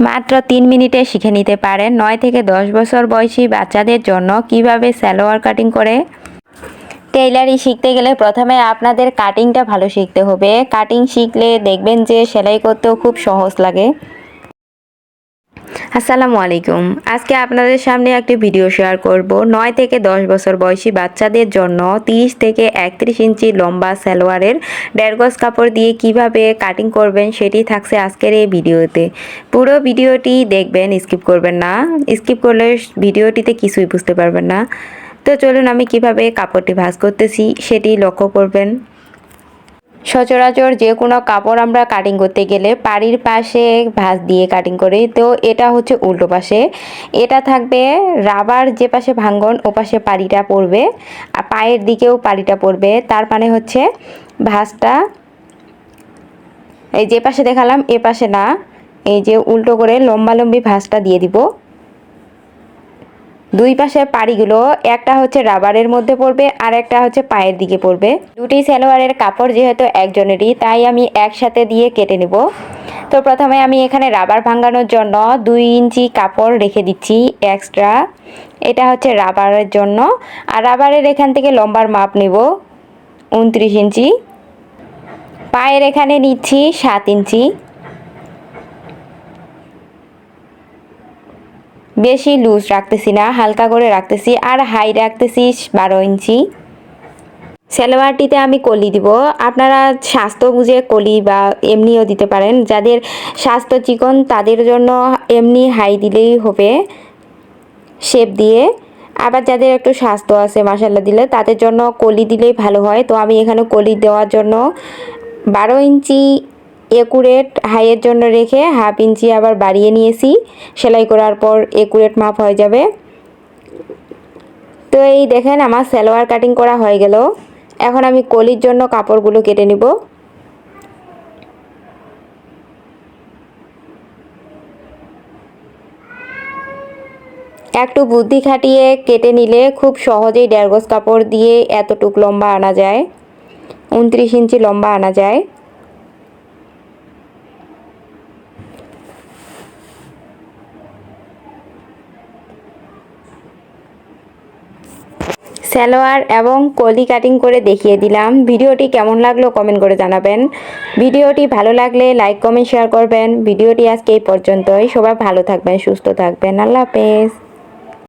মাত্র তিন মিনিটে শিখে নিতে পারেন। নয় থেকে দশ বছর বয়সী বাচ্চাদের জন্য কীভাবে স্যালোয়ার কাটিং করে? টেইলারি শিখতে গেলে প্রথমে আপনাদের কাটিংটা ভালো শিখতে হবে। কাটিং শিখলে দেখবেন যে সেলাই করতেও খুব সহজ লাগে। আসসালামু আলাইকুম। আজকে আপনাদের সামনে একটি ভিডিও শেয়ার করব। নয় থেকে দশ বছর বয়সী বাচ্চাদের জন্য তিরিশ থেকে একত্রিশ ইঞ্চি লম্বা সালোয়ারের দেড় গজ কাপড় দিয়ে কীভাবে কাটিং করবেন সেটি থাকছে আজকের এই ভিডিওতে পুরো ভিডিওটি দেখবেন স্কিপ করবেন না। স্কিপ করলে ভিডিওটিতে কিছুই বুঝতে পারবেন না। তো চলুন আমি কীভাবে কাপড়টি ভাঁজ করতেছি সেটি লক্ষ্য করবেন। সচরাচর যে কোনো কাপড় আমরা কাটিং করতে গেলে পাড়ির পাশে ভাঁজ দিয়ে কাটিং করি। তো এটা হচ্ছে উল্টো পাশে। এটা থাকবে রাবার যে পাশে ভাঙ্গন, ও পাশে পাড়িটা পড়বে। আর পায়ের দিকেও পাড়িটা পড়বে। তার মানে হচ্ছে ভাঁজটা এই যে পাশে দেখালাম, এ পাশে না। এই যে উল্টো করে লম্বালম্বি ভাঁজটা দিয়ে দিব। দুই পাশের পাড়িগুলো, একটা হচ্ছে রাবারের মধ্যে পড়বে আর একটা হচ্ছে পায়ের দিকে পড়বে। দুটি সালোয়ারের কাপড় যেহেতু একজনেরই, তাই আমি একসাথে দিয়ে কেটে নেব। তো প্রথমে আমি এখানে রাবার ভাঙানোর জন্য দুই ইঞ্চি কাপড় রেখে দিচ্ছি এক্সট্রা এটা হচ্ছে রাবারের জন্য। আর রাবারের এখান থেকে লম্বার মাপ নেব, উনত্রিশ ইঞ্চি। পায়ের এখানে নিচ্ছি সাত ইঞ্চি। বেশি লুজ রাখতেছি না, হালকা করে রাখতেছি আর হাই রাখতেছি বারো ইঞ্চি। সালোয়ারটিতে আমি কলি দিব। আপনারা স্বাস্থ্য বুঝে কলি বা এমনিও দিতে পারেন। যাদের স্বাস্থ্য চিকন, তাদের জন্য এমনি হাই দিলেই হবে শেপ দিয়ে। আবার যাদের একটু স্বাস্থ্য আছে মশালা দিলে, তাদের জন্য কলি দিলেই ভালো হয়। তো আমি এখানে কলি দেওয়ার জন্য বারো ইঞ্চি একুরেট হাইয়ের জন্য রেখে হাফ ইঞ্চি আবার বাড়িয়ে নিয়েছি। সেলাই করার পর একুরেট মাপ হয়ে যাবে। তো এই দেখেন আমার সালোয়ার কাটিং করা হয়ে গেল। এখন আমি কলির জন্য কাপড়গুলো কেটে নিব। একটু বুদ্ধি খাটিয়ে কেটে নিলে খুব সহজেই দেড় গজ কাপড় দিয়ে এতটুক লম্বা আনা যায়। উনত্রিশ ইঞ্চি লম্বা আনা যায়। সালোয়ার এবং কলি কাটিং করে দেখিয়ে দিলাম। ভিডিওটি কেমন লাগল কমেন্ট করে জানাবেন। ভিডিওটি ভালো লাগলে লাইক কমেন্ট শেয়ার করবেন। ভিডিওটি আজকে এই পর্যন্তই। সবাই ভালো থাকবেন, সুস্থ থাকবেন। আল্লাহ হাফেজ।